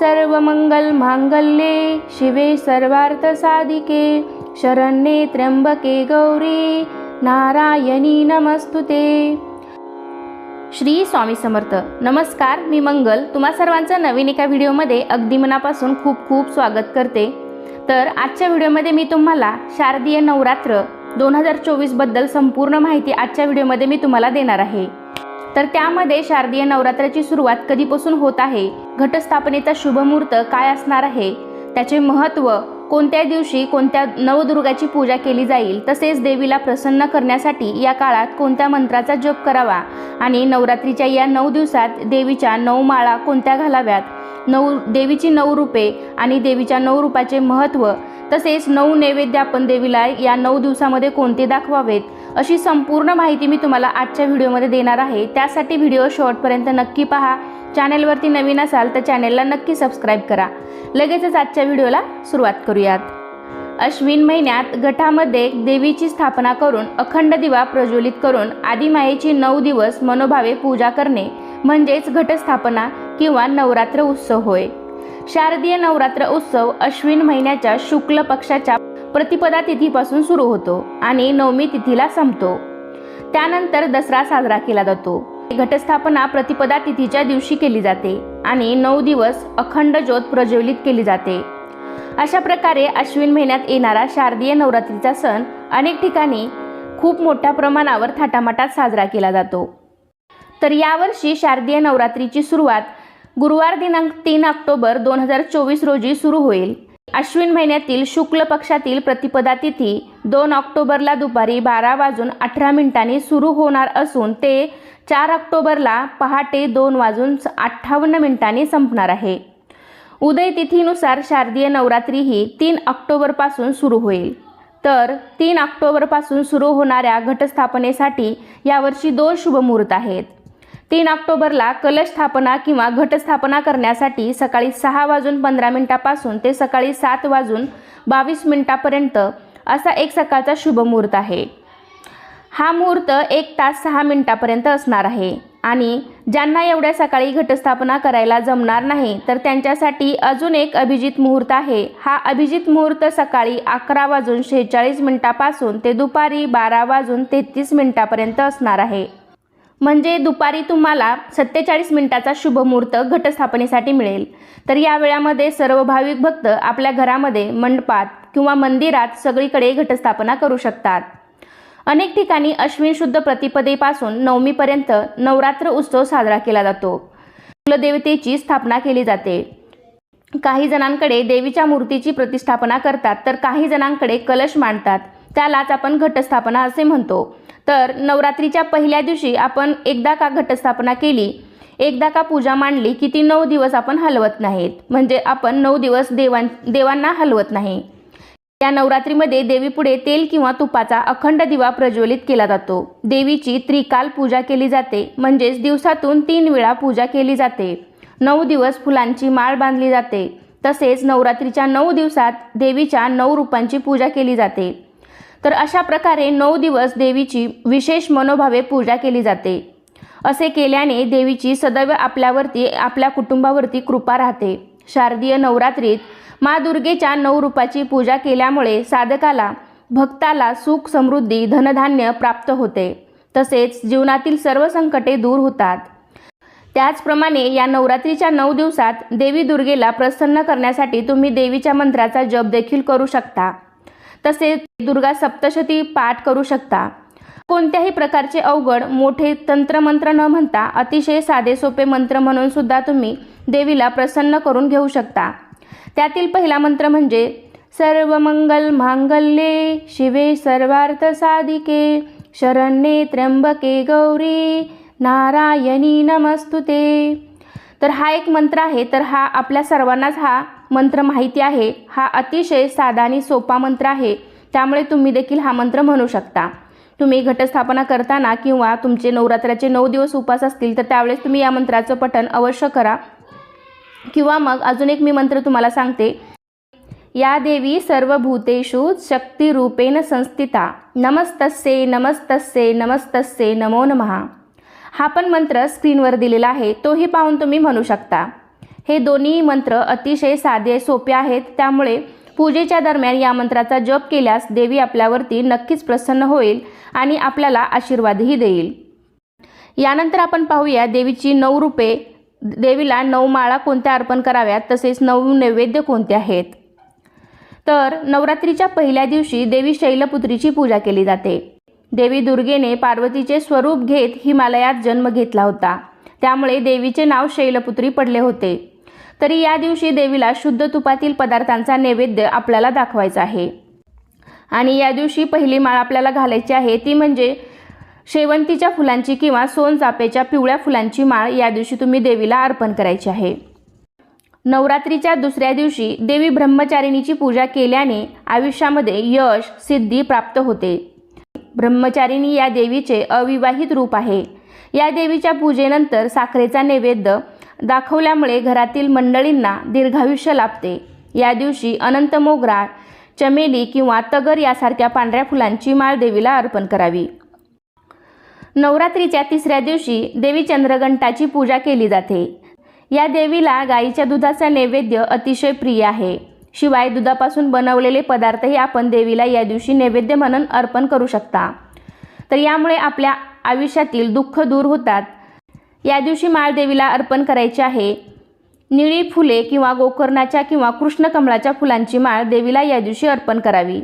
सर्वमंगल मांगल्ये शिवे सर्वार्थ साधिके शरण्ये त्र्यंबके गौरी नारायणी नमस्तुते. श्री स्वामी समर्थ. नमस्कार मी मंगल. तुम्हा सर्वांचं नवीन एका व्हिडिओमध्ये अगदी मनापासून खूप खूप स्वागत करते. तर आजच्या व्हिडिओमध्ये मी तुम्हाला शारदीय नवरात्र दोन हजार चोवीसबद्दल संपूर्ण माहिती आजच्या व्हिडिओमध्ये मी तुम्हाला देणार आहे. तर त्यामध्ये शारदीय नवरात्राची सुरुवात कधीपासून होत आहे? घटस्थापनेचा शुभमुहूर्त काय असणार आहे? त्याचे महत्त्व कोणत्या दिवशी कोणत्या नवदुर्गाची पूजा केली जाईल तसेच देवीला प्रसन्न करण्यासाठी या काळात कोणत्या मंत्राचा जप करावा आणि नवरात्रीच्या या नऊ दिवसात देवीच्या नऊ माळा कोणत्या घालाव्यात? नऊ देवीची नऊ रूपे आणि देवीच्या नऊ रूपाचे महत्त्व तसेच नऊ नैवेद्य आपण देवीला या नऊ दिवसामध्ये कोणते दाखवावेत अशी संपूर्ण माहिती मी तुम्हाला आजच्या व्हिडिओमध्ये देणार आहे. त्यासाठी व्हिडिओ शेवटपर्यंत नक्की पहा. चॅनेलवरती नवीन असाल तर चॅनेलला नक्की सबस्क्राईब करा. लगेचच आजच्या व्हिडिओला सुरुवात करूयात. अश्विन महिन्यात गटामध्ये देवीची स्थापना करून अखंड दिवा प्रज्वलित करून आदिमायेची नऊ दिवस मनोभावे पूजा करणे म्हणजेच घटस्थापना किंवा नवरात्र उत्सव होय. शारदीय नवरात्र उत्सव अश्विन महिन्याच्या शुक्ल पक्षाच्या प्रतिपदा तिथीपासून सुरू होतो आणि नवमी तिथीला संपतो. त्यानंतर दसरा साजरा केला जातो. घटस्थापना प्रतिपदा तिथीच्या दिवशी केली जाते आणि नऊ दिवस अखंड ज्योत प्रज्वलित केली जाते. अशा प्रकारे अश्विन महिन्यात येणारा शारदीय नवरात्रीचा सण अनेक ठिकाणी खूप मोठ्या प्रमाणावर थाटामाटात साजरा केला जातो. तर यावर्षी शारदीय नवरात्रीची सुरुवात गुरुवार दिनांक तीन ऑक्टोबर दोन हजार चोवीस रोजी सुरू होईल. अश्विन महिन्यातील शुक्ल पक्षातील प्रतिपदा तिथी दोन ऑक्टोबरला दुपारी बारा वाजून अठरा मिनिटांनी सुरू होणार असून ते चार ऑक्टोबरला पहाटे दोन वाजून अठ्ठावन्न मिनिटांनी संपणार आहे. उदय तिथीनुसार शारदीय नवरात्री ही तीन ऑक्टोबरपासून सुरू होईल. तर तीन ऑक्टोबरपासून सुरू होणाऱ्या घटस्थापनेसाठी यावर्षी दोन शुभमुहूर्त आहेत. तीन ऑक्टोबरला कलश स्थापना किंवा घटस्थापना करण्यासाठी सकाळी सहा वाजून पंधरा मिनिटापासून ते सकाळी सात वाजून बावीस मिनिटापर्यंत असा एक सकाळचा शुभमुहूर्त आहे. हा मुहूर्त एक तास सहा मिनिटापर्यंत असणार आहे आणि ज्यांना एवढ्या सकाळी घटस्थापना करायला जमणार नाही तर त्यांच्यासाठी अजून एक अभिजित मुहूर्त आहे. हा अभिजित मुहूर्त सकाळी अकरा वाजून शेहेचाळीस मिनिटापासून ते दुपारी बारा वाजून तेहतीस मिनिटापर्यंत असणार आहे. म्हणजे दुपारी तुम्हाला सत्तेचाळीस मिनिटाचा शुभमुहूर्त घटस्थापनेसाठी मिळेल. तर या वेळामध्ये सर्व भाविक भक्त आपल्या घरामध्ये मंडपात किंवा मंदिरात सगळीकडे घटस्थापना करू शकतात. अनेक ठिकाणी अश्विन शुद्ध प्रतिपदेपासून नवमीपर्यंत नवरात्र उत्सव साजरा केला जातो. कुलदेवतेची स्थापना केली जाते. काही जणांकडे देवीच्या मूर्तीची प्रतिष्ठापना करतात तर काही जणांकडे कलश मांडतात. त्यालाच आपण घटस्थापना असे म्हणतो. तर नवरात्रीच्या पहिल्या दिवशी आपण एकदा का घटस्थापना केली एकदा का पूजा मांडली की ती नऊ दिवस आपण हलवत नाहीत. म्हणजे आपण नऊ दिवस देवां देवांना हलवत नाही. या नवरात्रीमध्ये देवीपुढे तेल किंवा तुपाचा अखंड दिवा प्रज्वलित केला जातो. देवीची त्रिकाल पूजा केली जाते म्हणजेच दिवसातून तीन वेळा पूजा केली जाते. नऊ दिवस फुलांची माळ बांधली जाते. तसेच नवरात्रीच्या नऊ दिवसात देवीच्या नऊ रूपांची पूजा केली जाते. तर अशा प्रकारे नऊ दिवस देवीची विशेष मनोभावे पूजा केली जाते. असे केल्याने देवीची सदैव आपल्यावरती आपल्या कुटुंबावरती कृपा राहते. शारदीय नवरात्रीत मा दुर्गेच्या नऊ रूपाची पूजा केल्यामुळे साधकाला भक्ताला सुख समृद्धी धनधान्य प्राप्त होते. तसेच जीवनातील सर्व संकटे दूर होतात. त्याचप्रमाणे या नवरात्रीच्या नऊ दिवसात देवी दुर्गेला प्रसन्न करण्यासाठी तुम्ही देवीच्या मंत्राचा जप देखील करू शकता. तसेच दुर्गा सप्तशती पाठ करू शकता. कोणत्याही प्रकारचे अवघड मोठे तंत्रमंत्र न म्हणता अतिशय साधे सोपे मंत्र म्हणून सुद्धा तुम्ही देवीला प्रसन्न करून घेऊ शकता. त्यातील पहिला मंत्र म्हणजे सर्व मंगल मांगल्ये शिवे सर्वार्थ साधिके शरण्ये त्र्यंबके गौरी नारायणी नमस्तुते. तर हा एक मंत्र आहे तर हा आपल्या सर्वांनाच हा मंत्र माहिती आहे. हा अतिशय साधा आणि सोपा मंत्र आहे. त्यामुळे तुम्ही देखील हा मंत्र म्हणू शकता. तुम्ही घटस्थापना करताना किंवा तुमचे नवरात्राचे नऊ दिवस उपास असतील तर त्यावेळेस तुम्ही या मंत्राचं पठण अवश्य करा. किंवा मग अजून एक मी मंत्र तुम्हाला सांगते. या देवी सर्वभूतेषु शक्तिरूपेण संस्थिता. नमस्तस्ये नमस्तस्ये नमस्तस्ये नमो नमः. हा पण मंत्र स्क्रीनवर दिलेला आहे. तोही पाहून तुम्ही म्हणू शकता. हे दोन्ही मंत्र अतिशय साधे सोपे आहेत. त्यामुळे पूजेच्या दरम्यान या मंत्राचा जप केल्यास देवी आपल्यावरती नक्कीच प्रसन्न होईल आणि आपल्याला आशीर्वादही देईल. यानंतर आपण पाहूया देवीची नऊ रूपे. देवीला नऊ माळा कोणत्या अर्पण कराव्यात? तसेच नऊ नैवेद्य कोणते आहेत? तर नवरात्रीच्या पहिल्या दिवशी देवी शैलपुत्रीची पूजा केली जाते. देवी दुर्गेने पार्वतीचे स्वरूप घेत हिमालयात जन्म घेतला होता. त्यामुळे देवीचे नाव शैलपुत्री पडले होते. तरी या दिवशी देवीला शुद्ध तुपातील पदार्थांचा नैवेद्य आपल्याला दाखवायचा आहे. आणि या दिवशी पहिली माळ आपल्याला घालायची आहे ती म्हणजे शेवंतीच्या फुलांची किंवा सोनचापेच्या पिवळ्या फुलांची माळ या दिवशी तुम्ही देवीला अर्पण करायची आहे. नवरात्रीच्या दुसऱ्या दिवशी देवी ब्रह्मचारिणीची पूजा केल्याने आयुष्यामध्ये यश सिद्धी प्राप्त होते. ब्रह्मचारिणी या देवीचे अविवाहित रूप आहे. या देवीच्या पूजेनंतर साखरेचा नैवेद्य दाखवल्यामुळे घरातील मंडळींना दीर्घायुष्य लाभते. या दिवशी अनंत मोगरा चमेली किंवा तगर यासारख्या पांढऱ्या फुलांची माळ देवीला अर्पण करावी. नवरात्रीच्या तिसऱ्या दिवशी देवी चंद्रघंटाची पूजा केली जाते. या देवीला गाईच्या दुधाचा नैवेद्य अतिशय प्रिय आहे. शिवाय दुधापासून बनवलेले पदार्थही आपण देवीला या दिवशी नैवेद्य म्हणून अर्पण करू शकता. तर यामुळे आपल्या आयुष्यातील दुःख दूर होतात. या दिवशी माळदेवीला अर्पण करायची आहे. निळी फुले किंवा गोकर्णाच्या किंवा कृष्णकमळाच्या फुलांची माळ देवीला या दिवशी अर्पण करावी.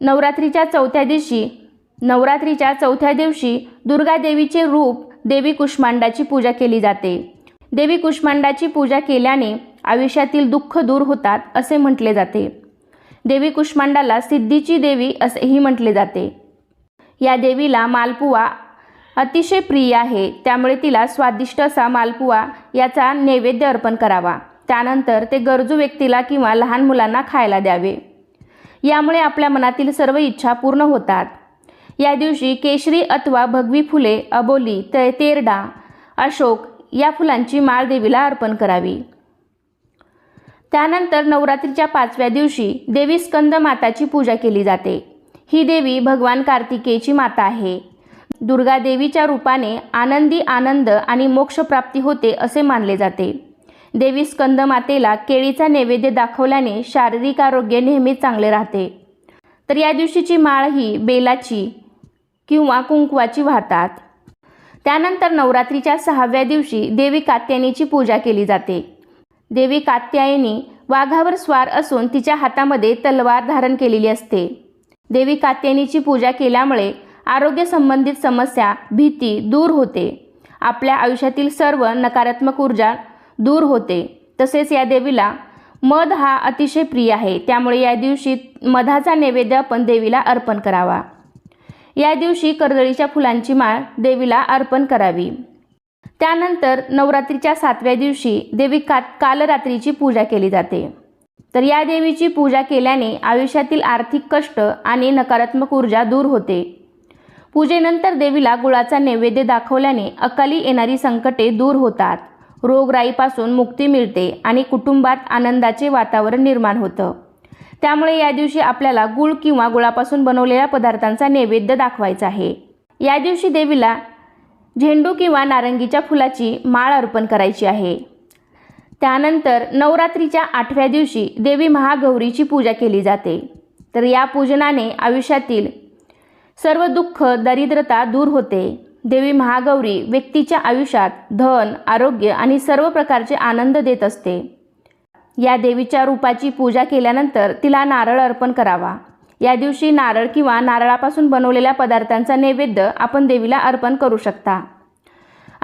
नवरात्रीच्या चौथ्या दिवशी नवरात्रीच्या चौथ्या दिवशी दुर्गा देवीचे रूप देवी कुष्मांडाची पूजा केली जाते. देवी कुष्मांडाची पूजा केल्याने आयुष्यातील दुःख दूर होतात असे म्हटले जाते. देवी कुष्मांडाला सिद्धीची देवी असेही म्हटले जाते. या देवीला मालपुवा अतिशय प्रिय आहे. त्यामुळे तिला स्वादिष्ट असा मालपुवा याचा नैवेद्य अर्पण करावा. त्यानंतर ते गरजू व्यक्तीला किंवा लहान मुलांना खायला द्यावे. यामुळे आपल्या मनातील सर्व इच्छा पूर्ण होतात. या दिवशी केशरी अथवा भगवी फुले अबोली ते तेरडा अशोक या फुलांची माळ देवीला अर्पण करावी. त्यानंतर नवरात्रीच्या पाचव्या दिवशी देवी स्कंद माताची पूजा केली जाते. ही देवी भगवान कार्तिकेयची माता आहे. दुर्गा देवीच्या रूपाने आनंदी आनंद आणि मोक्षप्राप्ती होते असे मानले जाते. देवी स्कंदमातेला केळीचा नैवेद्य दाखवल्याने शारीरिक आरोग्य नेहमीच चांगले राहते. तर या दिवशीची माळ ही बेलाची किंवा कुंकवाची वाहतात. त्यानंतर नवरात्रीच्या सहाव्या दिवशी देवी कात्यायनीची पूजा केली जाते. देवी कात्यायनी वाघावर स्वार असून तिच्या हातामध्ये तलवार धारण केलेली असते. देवी कात्यायनीची पूजा केल्यामुळे आरोग्य संबंधित समस्या भीती दूर होते. आपल्या आयुष्यातील सर्व नकारात्मक ऊर्जा दूर होते. तसेच या देवीला मध हा अतिशय प्रिय आहे. त्यामुळे या दिवशी मधाचा नैवेद्य आपण देवीला अर्पण करावा. या दिवशी कर्दळीच्या फुलांची माळ देवीला अर्पण करावी. त्यानंतर नवरात्रीच्या सातव्या दिवशी देवी का कालरात्रीची पूजा केली जाते. तर या देवीची पूजा केल्याने आयुष्यातील आर्थिक कष्ट आणि नकारात्मक ऊर्जा दूर होते. पूजेनंतर देवीला गुळाचा नैवेद्य दाखवल्याने अकाली येणारी संकटे दूर होतात. रोगराईपासून मुक्ती मिळते आणि कुटुंबात आनंदाचे वातावरण निर्माण होतं. त्यामुळे या दिवशी आपल्याला गुळ किंवा गुळापासून बनवलेल्या पदार्थांचा नैवेद्य दाखवायचा आहे. या दिवशी देवीला झेंडू किंवा नारंगीच्या फुलाची माळ अर्पण करायची आहे. त्यानंतर नवरात्रीच्या आठव्या दिवशी देवी महागौरीची पूजा केली जाते. तर या पूजनाने आयुष्यातील सर्व दुःख दरिद्रता दूर होते. देवी महागौरी व्यक्तीच्या आयुष्यात धन आरोग्य आणि सर्व प्रकारचे आनंद देत असते. या देवीच्या रूपाची पूजा केल्यानंतर तिला नारळ अर्पण करावा. या दिवशी नारळ किंवा नारळापासून बनवलेल्या पदार्थांचा नैवेद्य आपण देवीला अर्पण करू शकता.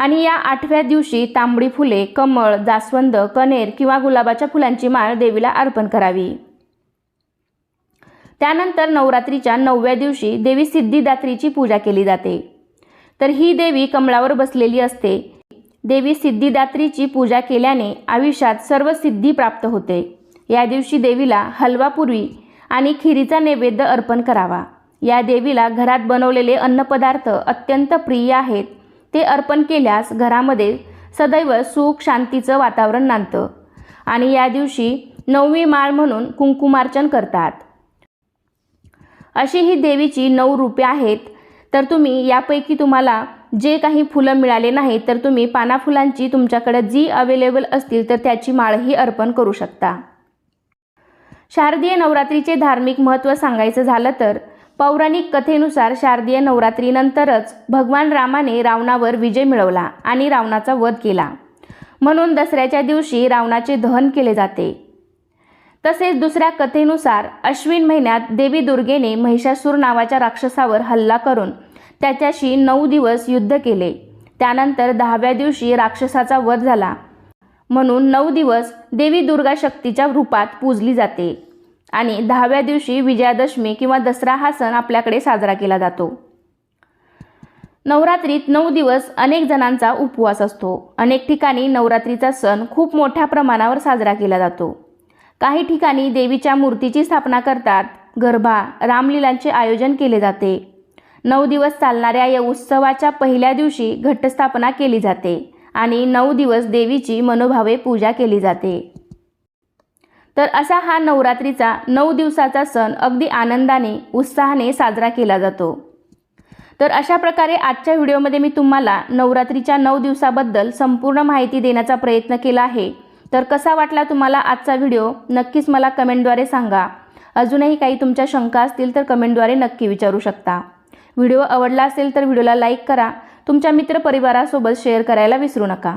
आणि या आठव्या दिवशी तांबडी फुले कमळ जास्वंद कनेर किंवा गुलाबाच्या फुलांची माळ देवीला अर्पण करावी. त्यानंतर नवरात्रीच्या नवव्या दिवशी देवी सिद्धिदात्रीची पूजा केली जाते. तर ही देवी कमळावर बसलेली असते. देवी सिद्धिदात्रीची पूजा केल्याने आयुष्यात सर्व सिद्धी प्राप्त होते. या दिवशी देवीला हलवापूर्वी आणि खिरीचा नैवेद्य अर्पण करावा. या देवीला घरात बनवलेले अन्नपदार्थ अत्यंत प्रिय आहेत. ते अर्पण केल्यास घरामध्ये सदैव सुख शांतीचं वातावरण नांदतं. आणि या दिवशी नववी माळ म्हणून कुंकुमार्चन करतात. अशी ही देवीची नऊ रूपे आहेत. तर तुम्ही यापैकी तुम्हाला जे काही फुलं मिळाले नाही तर तुम्ही पाना फुलांची तुमच्याकडे जी अवेलेबल असतील तर त्याची माळही अर्पण करू शकता. शारदीय नवरात्रीचे धार्मिक महत्त्व सांगायचं झालं तर पौराणिक कथेनुसार शारदीय नवरात्रीनंतरच भगवान रामाने रावणावर विजय मिळवला आणि रावणाचा वध केला. म्हणून दसऱ्याच्या दिवशी रावणाचे दहन केले जाते. तसेच दुसऱ्या कथेनुसार अश्विन महिन्यात देवी दुर्गेने महिषासूर नावाच्या राक्षसावर हल्ला करून त्याच्याशी नऊ दिवस युद्ध केले. त्यानंतर दहाव्या दिवशी राक्षसाचा वध झाला. म्हणून नऊ दिवस देवी दुर्गा शक्तीच्या रूपात पूजली जाते. आणि दहाव्या दिवशी विजयादशमी किंवा दसरा हा सण आपल्याकडे साजरा केला जातो. नवरात्रीत नऊ दिवस अनेक जणांचा उपवास असतो. अनेक ठिकाणी नवरात्रीचा सण खूप मोठ्या प्रमाणावर साजरा केला जातो. काही ठिकाणी देवीच्या मूर्तीची स्थापना करतात. गरबा रामलीलांचे आयोजन केले जाते. नऊ दिवस चालणाऱ्या या उत्सवाच्या पहिल्या दिवशी घटस्थापना केली जाते आणि नऊ दिवस देवीची मनोभावे पूजा केली जाते. तर असा हा नवरात्रीचा नऊ दिवसाचा सण अगदी आनंदाने उत्साहाने साजरा केला जातो. तर अशा प्रकारे आजच्या व्हिडिओमध्ये मी तुम्हाला नवरात्रीच्या नऊ दिवसाबद्दल संपूर्ण माहिती देण्याचा प्रयत्न केला आहे. तर कसा वाटला तुम्हाला आजचा व्हिडिओ? नक्कीच मला कमेंटद्वारे सांगा. अजूनही काही तुमच्या शंका असतील तर कमेंटद्वारे नक्की विचारू शकता. व्हिडिओ आवडला असेल तर व्हिडिओला लाईक करा. तुमच्या मित्रपरिवारासोबत शेअर करायला विसरू नका.